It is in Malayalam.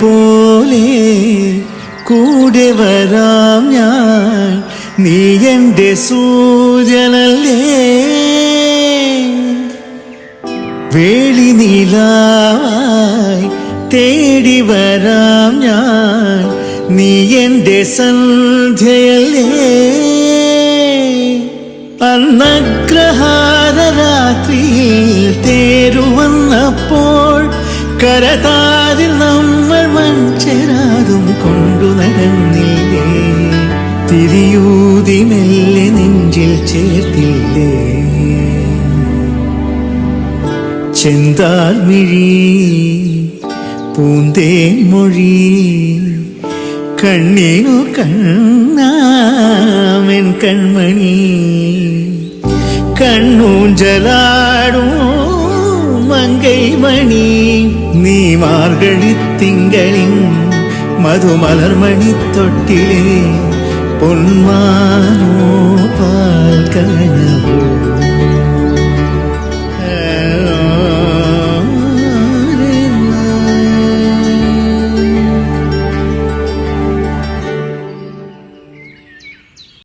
പോലെ കൂടെ വരാം ഞാൻ. നീ എന്റെ സൂര്യനല്ലേ വേളി നീലായി തേടി വരാം ഞാൻ. നീ എന്റെ സന്ധ്യയല്ലേ? അന്നഗ്രഹാര രാത്രിയിൽ തേരുവന്നപ്പോൾ കരതാരിൽ നമ്മൾ നടന്നില്ലേ തിരിയൂതി നെഞ്ചിൽ ചേർത്തില്ലേ? ചെന്താൽ മിഴി പൂന്തേൻ മൊഴി കണ്ണീനു കണ്ണാമൻ കൺമണി. കണ്ണൂഞ്ചലാടും മങ്കൈ മണി നീ മാർഗഴി തിങ്കളിൻ மதுமலர்மணி தொட்டிலே பொன்மானோ பால் கண